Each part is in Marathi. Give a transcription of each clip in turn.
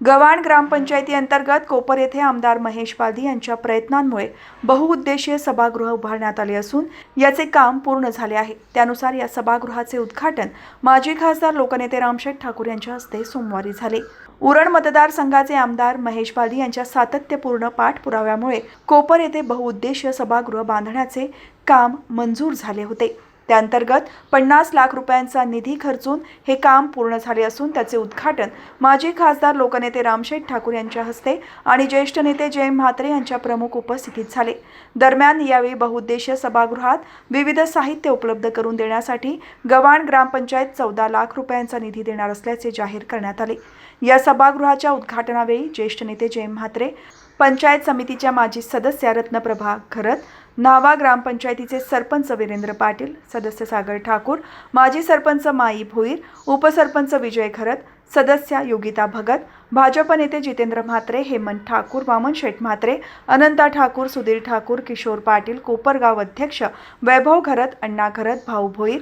गव्हाण ग्रामपंचायती अंतर्गत कोपर येथे आमदार महेश पाधी यांच्या प्रयत्नांमुळे बहुउद्देशीय सभागृह उभारण्यात आले असून याचे काम पूर्ण झाले आहे. त्यानुसार या सभागृहाचे उद्घाटन माजी खासदार लोकनेते रामशेठ ठाकूर यांच्या हस्ते सोमवारी झाले. उरण मतदारसंघाचे आमदार महेश पाधी यांच्या सातत्यपूर्ण पाठपुराव्यामुळे कोपर येथे बहुउद्देशीय सभागृह बांधण्याचे काम मंजूर झाले होते. त्याअंतर्गत पन्नास लाख रुपयांचा निधी खर्चून हे काम पूर्ण झाले असून त्याचे उद्घाटन माजी खासदार लोकनेते रामशेठ ठाकूर यांच्या हस्ते आणि ज्येष्ठ नेते जय म्हात्रे यांच्या प्रमुख उपस्थितीत झाले. दरम्यान यावेळी बहुउद्देशीय सभागृहात विविध साहित्य उपलब्ध करून देण्यासाठी गव्हाण ग्रामपंचायत चौदा लाख रुपयांचा निधी देणार असल्याचे जाहीर करण्यात आले. या सभागृहाच्या उद्घाटनावेळी ज्येष्ठ नेते जय म्हात्रे पंचायत समितीच्या माजी सदस्या रत्नप्रभा खरत न्हावा ग्रामपंचायतीचे सरपंच वीरेंद्र पाटील सदस्य सागर ठाकूर माजी सरपंच माई भोईर उपसरपंच विजय खरत सदस्या योगिता भगत भाजप नेते जितेंद्र म्हात्रे हेमंत ठाकूर वामन शेठ म्हात्रे अनंता ठाकूर सुधीर ठाकूर किशोर पाटील कोपरगाव अध्यक्ष वैभव घरत अण्णा घरत भाऊ भोईर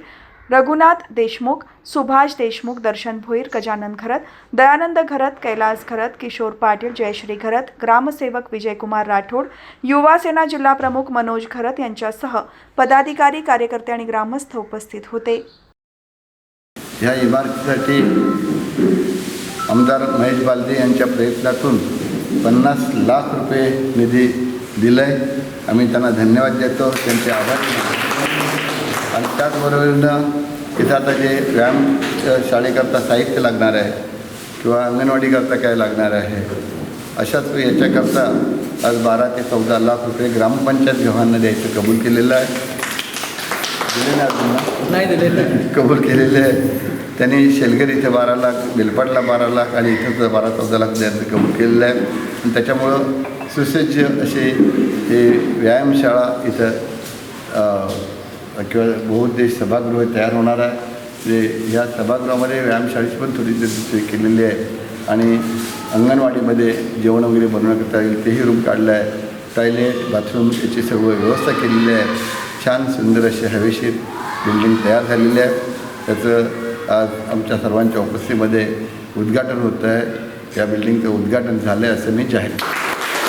रघुनाथ देशमुख सुभाष देशमुख दर्शन भोईर गजानन घरत दयानंद घरत कैलास घरत किशोर पाटील जयश्री घरत ग्रामसेवक विजयकुमार राठोड युवा सेना जिल्हा प्रमुख मनोज घरत यांच्यासह पदाधिकारी कार्यकर्ते आणि ग्रामस्थ उपस्थित होते. या इमारतीसाठी आमदार महेश बालदे यांच्या प्रयत्नातून पन्नास लाख रुपये निधी दिलं आहे आम्ही त्यांना धन्यवाद देतो. त्यांचे आभार मानतो. आणि त्याचबरोबरीनं इथं आता जे व्यायाम शाळेकरता साहित्य लागणार आहे किंवा अंगणवाडीकरता काय लागणार आहे अशाच याच्याकरता आज बारा ते चौदा लाख रुपये ग्रामपंचायत गव्हांना द्यायचं कबूल केलेलं आहे. दिले ना अजून? नाही दिले. कबूल केलेले आहे. त्यांनी शेलगर इथे बारा लाख बेलपाटला बारा लाख आणि इथं बारा चौदा लाख द्यायचं कबूल केलेलं आहे. आणि त्याच्यामुळं सुसज्ज असे हे व्यायामशाळा इथं किंवा बहुउद्देश सभागृह तयार होणार आहे जे ह्या सभागृहामध्ये व्यायामशाळेची पण थोडी सोय केलेली आहे. आणि अंगणवाडीमध्ये जेवण वगैरे बनवण्याकरता येईल तेही रूम काढलं आहे. टॉयलेट बाथरूम याची सर्व व्यवस्था केलेली आहे. छान सुंदर अशी हवेशीर बिल्डिंग तयार झालेली आहे. त्याचं आज आमच्या सर्वांच्या उपस्थितीमध्ये उद्घाटन होतं आहे या बिल्डिंगचं उद्घाटन झालं आहे असं मी जाहीर